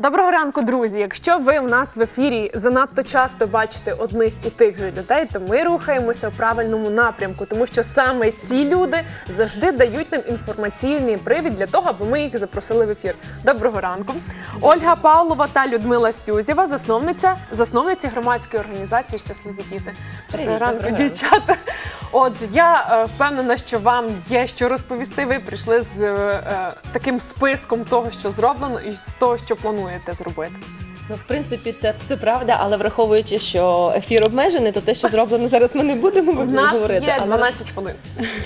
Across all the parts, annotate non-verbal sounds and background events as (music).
Доброго ранку, друзі! Якщо ви в нас в ефірі занадто часто бачите одних і тих же людей, то ми рухаємося в правильному напрямку, тому що саме ці люди завжди дають нам інформаційний привід для того, аби ми їх запросили в ефір. Доброго ранку, Ольга Павлова та Людмила Сюзєва, засновниця засновниці громадської організації Щасливі діти. Доброго ранку, доброго ранку. дівчата. Отже, я е, впевнена, що вам є що розповісти. Ви прийшли з е, е, таким списком того, що зроблено, і з того, що плануєте зробити. Ну, в принципі, це, це правда, але враховуючи, що ефір обмежений, то те, що зроблено зараз, ми не будемо У нас говорити. є Але 12 хвилин.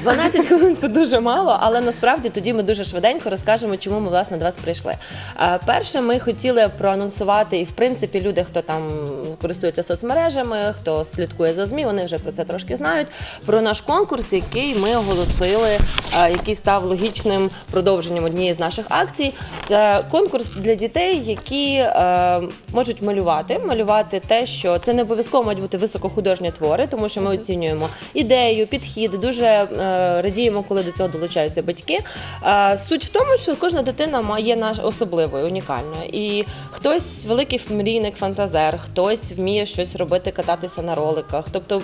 12 хвилин це дуже мало, але насправді тоді ми дуже швиденько розкажемо, чому ми власне до вас прийшли. Е, Перше, ми хотіли проанонсувати, і в принципі, люди, хто там користується соцмережами, хто слідкує за ЗМІ, вони вже про це трошки знають. Про наш конкурс, який ми оголосили, е, який став логічним продовженням однієї з наших акцій. Це конкурс для дітей, які е, можуть малювати, малювати те, що це не обов'язково мають бути високохудожні твори, тому що ми оцінюємо ідею, підхід. Дуже е, радіємо, коли до цього долучаються батьки. Е, суть в тому, що кожна дитина має наш особливою, унікальною. І хтось великий мрійник, фантазер, хтось вміє щось робити, кататися на роликах. Тобто,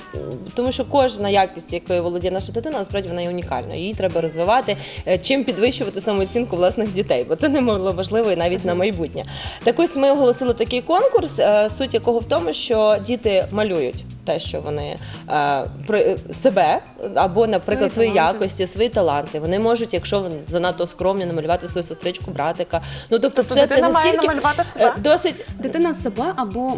тому що кожна якість, якою володіє наша дитина, насправді вона є унікальною. Її треба розвивати, е, чим підвищувати самооцінку власних дітей, бо це немало важливо і навіть на майбутнє. Так ось ми оголосили такий конкурс, е, суть якого в тому, що діти малюють те, що вони е, про е, себе або, наприклад, свої, Свої таланти. якості, свої таланти. Вони можуть, якщо вони занадто скромні, намалювати свою сестричку, братика. Ну тобто, Тобто це дитина має настільки намалювати е, себе. досить Дитина себе або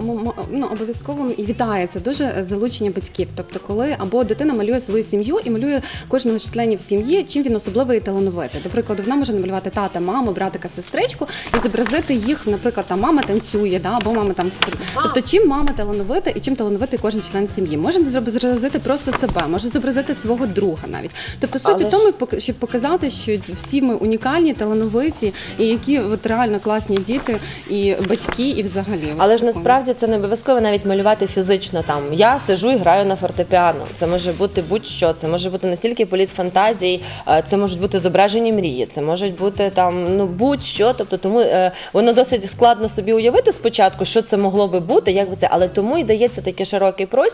ну, обов'язково і вітається дуже залучення батьків. Тобто, коли або дитина малює свою сім'ю і малює кожного з членів сім'ї, чим він особливий і талановитий. До прикладу, вона може намалювати тата, маму, братика, сестричку і зобразити їх, наприклад, там мама танцює, да, або мама там спів- Тобто, чим мама талановита і чим талановитий кожен член сім'ї. Може зобразити просто себе, може зобразити свого друга навіть. Тобто суть у тому, щоб показати, що всі ми унікальні, талановиті, і які от реально класні діти, і батьки, і взагалі. Але ж насправді це не обов'язково навіть малювати фізично. Там я сижу і граю на фортепіано. Це може бути будь-що. Це може бути настільки політ фантазій, е, це можуть бути зображені мрії, це можуть бути там ну будь-що. Тобто, тому е, воно досить складно собі уявити спочатку, що це могло би бути, як би це, але тому і дається такий широкий простір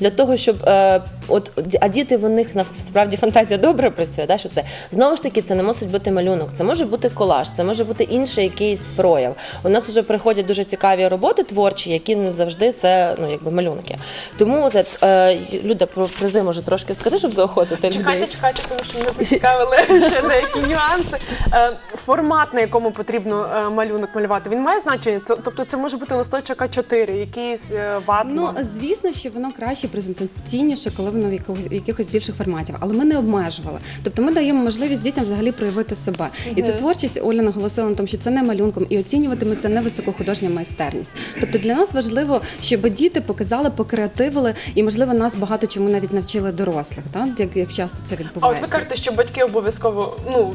для того, щоб е, от а діти в них насправді фантазія добре працює. Да, що це знову ж таки це не мусить бути малюнок, це може бути колаж, це може бути інший якийсь прояв. У нас вже приходять дуже цікаві роботи творчі, які не завжди це ну якби малюнки. Тому це е, Люда про призи може трошки скажи, щоб заохотити Чекайте, людей. чекайте, тому що мене зацікавили (laughs) ще деякі нюанси. Е, Формат, на якому потрібно е, малюнок малювати, він має значення. Тобто це може бути листочок А4, якийсь е, ватман. Ну звісно, що воно краще презентаційніше, коли воно в якогось якихось більших форматів, але ми не обмежували. Тобто ми даємо можливість дітям взагалі проявити себе. І ця творчість Оля наголосила на тому, що це не малюнком, і оцінюватиме це не високохудожня майстерність. Тобто для нас важливо, щоб діти показали, покреативили, і можливо нас багато чому навіть навчили дорослих. Так як, як часто це відбувається. а от ви кажете, що батьки обов'язково, ну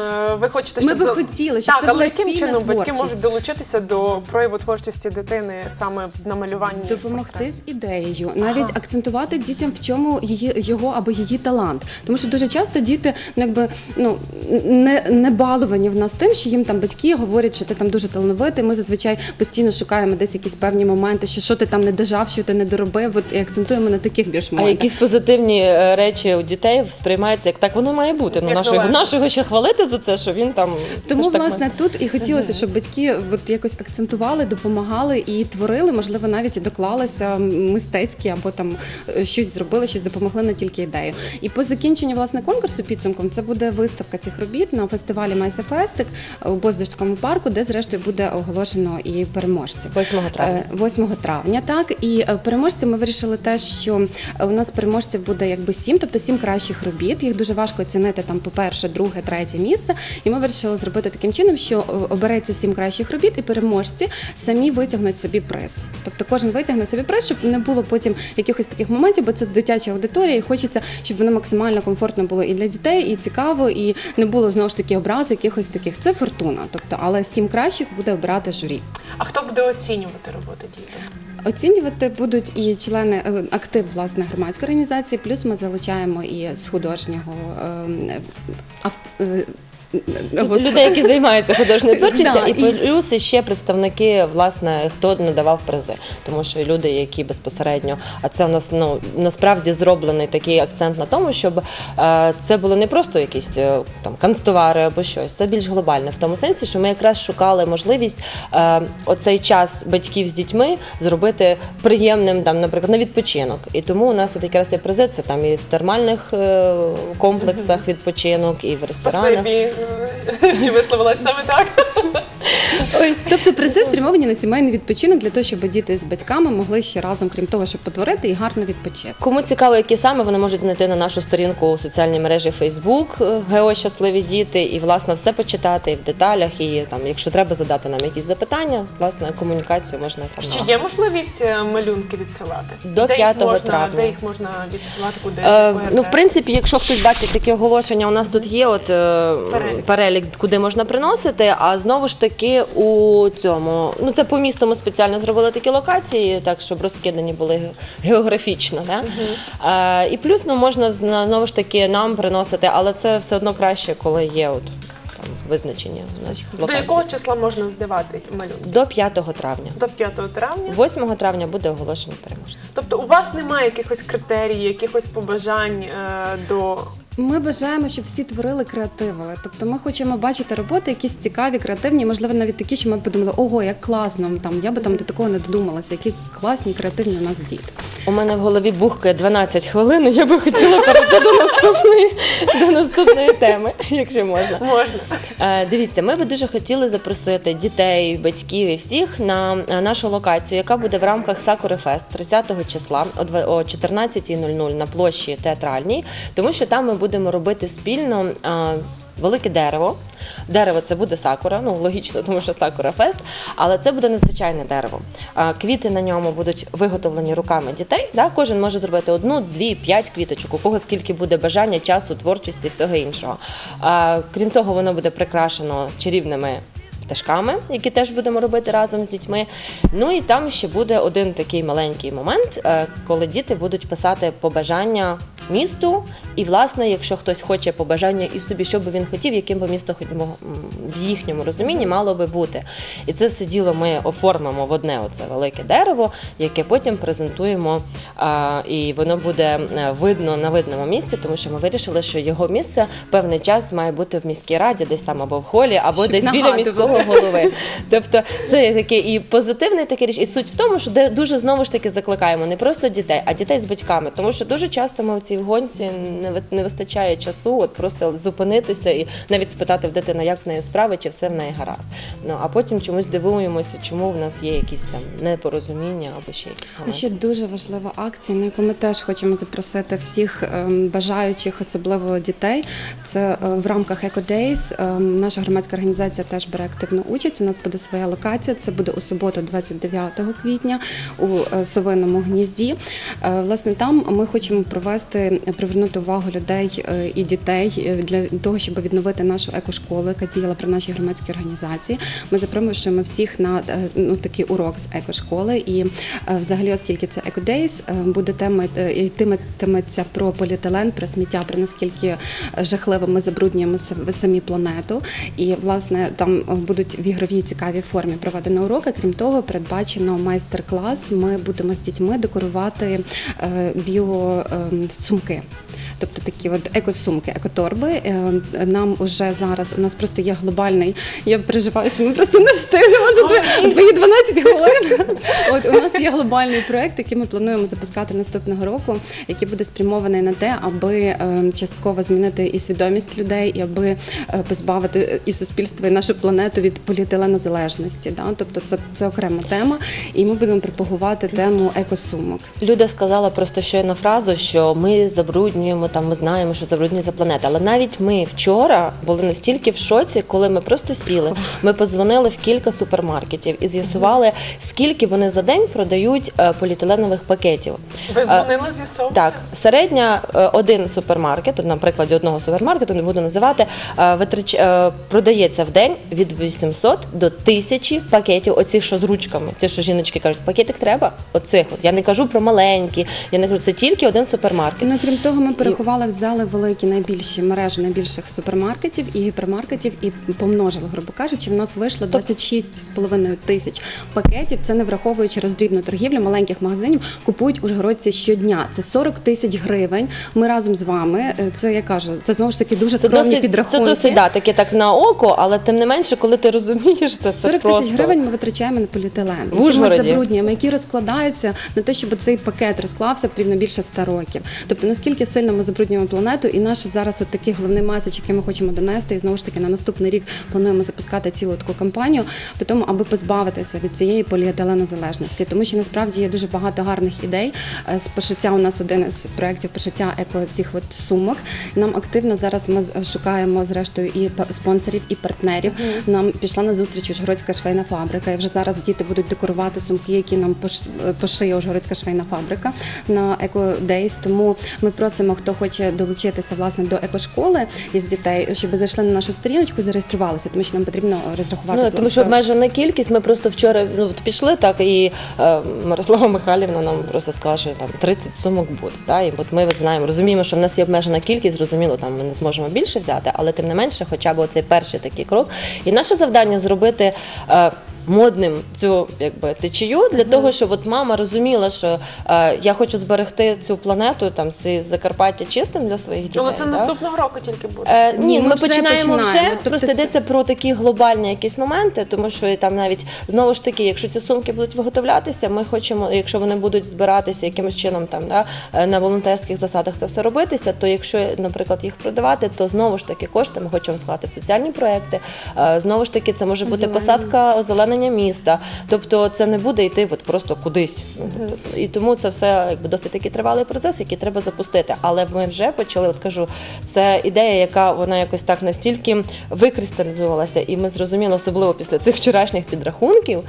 е, ви хочете, Ми би хотіли, щоб так, це але була яким чином батьки можуть долучитися до прояву творчості дитини саме в намалюванні? Допомогти з ідеєю, навіть акцентувати дітям, в чому її його або її талант. Тому що дуже часто діти ну, якби ну не, не баловані в нас тим, що їм там батьки говорять, що ти там дуже талановитий. Ми зазвичай постійно шукаємо десь якісь певні моменти, що що ти там не дожав, що ти не доробив. От і акцентуємо на таких більш А якісь позитивні е, речі у дітей сприймаються як так, воно має бути. Ну нашого, нашого ще хвалити за це, що він там Тому ж так власне тут і хотілося, щоб батьки от якось акцентували, допомагали і творили, можливо, навіть і доклалися мистецькі або там е, щось зробили, щось допомогли не тільки ідею. І по закінченню власне конкурсу підсумком це буде виставка цих робіт на фестивалі Майся Фестик у Боздорському парку, де зрештою буде оголошено і переможців. 8 травня. Е, 8 травня, так і е, переможці ми вирішили те, що е, у нас переможців буде якби сім, тобто сім кращих робіт. Їх дуже важко оцінити там по перше, друге, третє місце. І ми вирішили зробити таким чином, що е, обереться сім кращих робіт, і переможці самі витягнуть собі приз. Тобто кожен витягне собі приз, щоб не було потім якихось таких моментів, бо це дитяча аудиторія, і хочеться, щоб воно максимально комфортно було і для дітей, і цікаво, і не було знову ж таки образ якихось таких. Це фортуна. Тобто, але сім кращих буде обирати журі. А хто буде оцінювати роботи дітей? Оцінювати будуть і члени е, актив власне громадської організації, плюс ми залучаємо і з художнього ем, ав- е, Господи. людей, які займаються художньою творчістю, Да, і і- плюс ще представники, власне, хто надавав призи, тому що люди, які безпосередньо, а це у нас ну насправді зроблений такий акцент на тому, щоб е, це було не просто якісь е, там канцтовари або щось, це більш глобальне в тому сенсі, що ми якраз шукали можливість е, оцей час батьків з дітьми зробити приємним, там, наприклад, на відпочинок. І тому у нас от якраз є призи, це там і в термальних е, комплексах відпочинок, і в ресторанах. Спасибі, що висловилась саме так. Ось, тобто призи спрямовані на сімейний відпочинок для того, щоб діти з батьками могли ще разом, крім того, щоб потворити і гарно відпочити. Кому цікаво, які саме вони можуть знайти на нашу сторінку у соціальній мережі Facebook ГЕО Щасливі діти і власне все почитати і в деталях. І там, якщо треба задати нам якісь запитання, власне комунікацію можна там Чи є можливість е, малюнки відсилати? До Де їх 5 можна- травня. Де їх можна відсилати, куди? Е, ну, в принципі, якщо хтось бачить таке оголошення, у нас тут є от е, Перелік. перелік, куди можна приносити. А знову ж таки, у цьому ну це по місту ми спеціально зробили такі локації, так щоб розкидані були ге- географічно. Да? Е, і плюс ну можна знову ж таки нам приносити, але це все одно краще, коли є от там визначення значить, До локації. якого числа можна здавати малюнки? До 5 травня. До 5 травня. 8 травня буде оголошення переможця. Тобто у вас немає якихось критерій, якихось побажань е, до Ми бажаємо, щоб всі творили, креативили. Тобто ми хочемо бачити роботи, якісь цікаві, креативні, можливо, навіть такі, що ми б подумали, ого, як класно, там я би там до такого не додумалася, які класні, креативні у нас діти. У мене в голові бухкає 12 хвилин. і Я би хотіла перейти до наступної, до наступної теми, якщо можна. можна. Е, Дивіться, ми би дуже хотіли запросити дітей, батьків і всіх на е, нашу локацію, яка буде в рамках Сакури Фест 30 числа о о 14.00 на площі театральній, тому що там ми будемо робити спільно. Велике дерево. Дерево це буде сакура, ну логічно, (laughs) тому що сакура фест, але це буде незвичайне дерево. Квіти на ньому будуть виготовлені руками дітей. Да? Кожен може зробити одну, дві, п'ять квіточок, у кого скільки буде бажання, часу, творчості, всього іншого. Крім того, воно буде прикрашено чарівними пташками, які теж будемо робити разом з дітьми. Ну і там ще буде один такий маленький момент, е, коли діти будуть писати побажання місту. І, власне, якщо хтось хоче побажання і собі, що би він хотів, яким би місто в їхньому розумінні мало би бути. І це все діло ми оформимо в одне оце велике дерево, яке потім презентуємо, і воно буде е, видно на видному місці, тому що ми вирішили, що його місце певний час має бути в міській раді, десь там або в холі, або Щоб десь біля міського голови. Тобто це таке і позитивне таке річ, і суть в тому, що дуже знову ж таки закликаємо не просто дітей, а дітей з батьками. Тому що дуже часто ми в цій гонці не ви- не вистачає часу, от просто зупинитися і навіть спитати в дитини, як в неї справи, чи все в неї гаразд. Ну а потім чомусь дивуємося, чому в нас є якісь там непорозуміння або ще якісь моменти. ще дуже важлива акція, на яку ми теж хочемо запросити всіх ем, бажаючих, особливо дітей. Це е, в рамках Eco Days. Ем, Наша громадська організація теж бере активну участь. У нас буде своя локація. Це буде у суботу, 29 квітня, у е, Совиному гнізді. Е, Власне, там ми хочемо провести, привернути увагу людей е, і дітей е, для того, щоб відновити нашу екошколу, яка діяла при нашій громадській організації. Ми запрошуємо всіх на е, ну, такий урок з екошколи. І е, взагалі, оскільки це екодейс, буде тема е, йтиметься про поліетилен, про сміття, про наскільки е, жахливо ми забруднюємо сам- самі планету. І власне там е, будуть в ігровій цікавій формі проведені уроки. Крім того, передбачено майстер-клас. Ми будемо з дітьми декорувати е, sumkem. Тобто такі от екосумки, екоторби. Е, Нам уже зараз у нас просто є глобальний. Я переживаю, що ми просто не встигнемо за твої- твої 12 хвилин. От у нас є глобальний проект, який ми плануємо запускати наступного року, який буде спрямований на те, аби е, частково змінити і свідомість людей, і аби е, позбавити і суспільство, і нашу планету від поліетиленозалежності. Да? Тобто це, це окрема тема, і ми будемо пропагувати тему екосумок. Люда сказала просто щойно фразу, що ми забруднюємо там, ми знаємо, що забруднюється планета. Але навіть ми вчора були настільки в шоці, коли ми просто сіли. Ми подзвонили в кілька супермаркетів і з'ясували, скільки вони за день продають е, поліетиленових пакетів. Ви Е, дзвонили з'ясовувати? Так, середня е, один супермаркет, на прикладі одного супермаркету, не буду називати, е, витрач, е, продається в день від 800 до 1000 пакетів, оцих, що з ручками. Ці, що жіночки кажуть, пакетик треба? Оцих. От. Я не кажу про маленькі, я не кажу, це тільки один супермаркет. Ну, крім того, ми переходимо порахували, взяли великі найбільші мережі найбільших супермаркетів і гіпермаркетів і помножили, грубо кажучи, в нас вийшло 26,5 тисяч пакетів. Це не враховуючи роздрібну торгівлю маленьких магазинів, купують ужгородці щодня. Це 40 тисяч гривень. Ми разом з вами. е, Це я кажу, це знову ж таки дуже Це скромні досить, підрахунки. це досить да, таке так на око, але тим не менше, коли ти розумієш це, це 40 тисяч гривень ми витрачаємо на поліетилен, В який ми забруднюємо, який розкладається на те, щоб цей пакет розклався, потрібно більше 100 років. Тобто наскільки сильно ми забруднюємо планету, і наш зараз от такий головний меседж, який ми хочемо донести, і знову ж таки на наступний рік плануємо запускати цілу таку кампанію, по тому, аби позбавитися від цієї поліетиленозалежності. Тому що насправді є дуже багато гарних ідей. Е, З пошиття у нас один із проєктів пошиття еко цих от сумок. Нам активно зараз ми шукаємо зрештою і спонсорів, і партнерів. Нам пішла на зустріч Ужгородська швейна фабрика. І вже зараз діти будуть декорувати сумки, які нам е, пошиє Ужгородська швейна фабрика на Еко Дейс. Тому ми просимо, хто хоче долучитися власне до екошколи із дітей, щоб зайшли на нашу сторіночку, зареєструвалися, тому що нам потрібно розрахувати. Ну, тому що обмежена кількість. Ми просто вчора ну, от пішли так, і е, Мирослава Михайлівна нам просто сказала, що там 30 сумок буде. Да? І от ми от знаємо, розуміємо, що в нас є обмежена кількість, зрозуміло, там ми не зможемо більше взяти, але тим не менше, хоча б оцей перший такий крок. І наше завдання зробити. Е, Модним цю якби течію для того, щоб от мама розуміла, що е, я хочу зберегти цю планету там з Закарпаття чистим для своїх дітей. Але це да? наступного року тільки буде. Е, ні, Ні, ми, ми вже починаємо вже. починаємо. Тобто просто це- йдеться про такі глобальні якісь моменти, тому що і там навіть знову ж таки, якщо ці сумки будуть виготовлятися, ми хочемо, якщо вони будуть збиратися якимось чином там да, е, на волонтерських засадах це все робитися, то якщо, наприклад, їх продавати, то знову ж таки кошти ми хочемо склати в соціальні проекти. Е, Знову ж таки, це може бути Озеленення. посадка озеленення міста. Тобто це не буде йти от просто кудись. Тобто, І тому це все якби досить такий тривалий процес, який треба запустити. Але ми вже почали, от кажу, це ідея, яка вона якось так настільки викристалізувалася, і ми зрозуміли, особливо після цих вчорашніх підрахунків.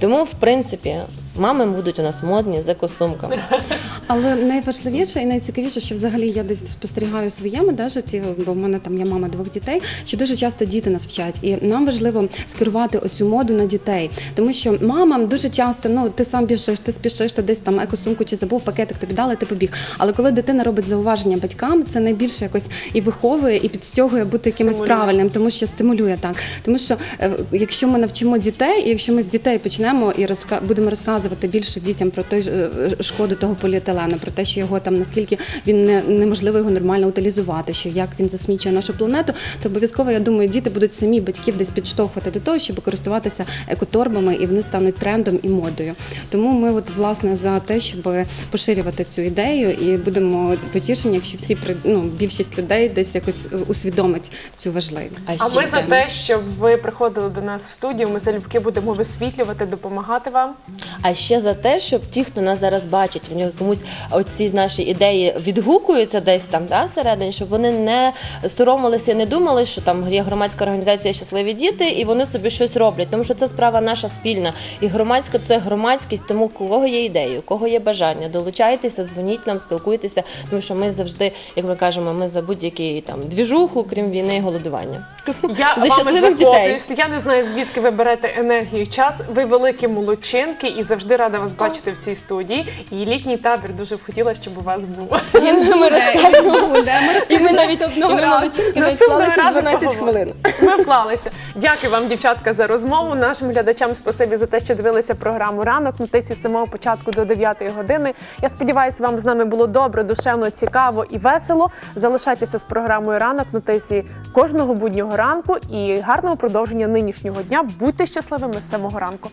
Тому, в принципі, мами будуть у нас модні з екосумками. (laughs) Але найважливіше і найцікавіше, що взагалі я десь спостерігаю в своєму да, житті, бо в мене там я мама двох дітей, що дуже часто діти нас вчать, і нам важливо скерувати оцю моду на дітей, тому що мамам дуже часто ну ти сам біжиш, ти спішиш, ти десь там екосумку чи забув пакетик, тобі дали, ти побіг. Але коли дитина робить зауваження батькам, це найбільше якось і виховує, і підстягує бути якимось Стимулює. правильним, тому що стимулює так. Тому що е, якщо ми навчимо дітей, і якщо ми з дітей почнемо і розка- будемо розказувати більше дітям про той е, шкоду того поліетилену, про те, що його там наскільки він не неможливо його нормально утилізувати, що як він засмічує нашу планету, то обов'язково я думаю, діти будуть самі батьків десь підштовхувати до того, щоб користуватися екоторбами, і вони стануть трендом і модою. Тому ми, от власне, за те, щоб поширювати цю ідею, і будемо потішені, якщо всі ну, більшість людей десь якось е, усвідомить цю важливість. А ми за те, щоб ви приходили до нас в студію. Ми залюбки будемо висвітлювати, допомагати вам. А ще за те, щоб ті, хто нас зараз бачить, в нього комусь оці наші ідеї відгукуються десь там, да, всередині, щоб вони не соромилися і не думали, що там є громадська організація щасливі діти, і вони собі щось роблять. Тому що це справа наша спільна. І громадська це громадськість, тому у кого є ідеї, у кого є бажання, долучайтеся, дзвоніть нам, спілкуйтеся, тому що ми завжди, як ми кажемо, ми за будь-який там двіжуху, крім війни і голодування. Я (laughs) За вами захоплююсь. Я не знаю, звідки ви берете енергію і час. Ви великі молодчинки і завжди рада вас бачити в цій студії. І літній табір дуже б хотіла, щоб у вас був. Ми розкажемо. Ми розкажемо наступного разу. Наступного разу 12 хвилин. Ми вклалися. Дякую вам, дівчатка, за розмову. Нашим глядачам спасибі за те, що дивилися програму ранок на тисі з самого початку до 9 години. Я сподіваюся, вам з нами було добре, душевно, цікаво і весело. Залишайтеся з програмою ранок на тисі кожного буднього ранку і гарного продовження нинішнього дня. Будьте щасливими з самого ранку.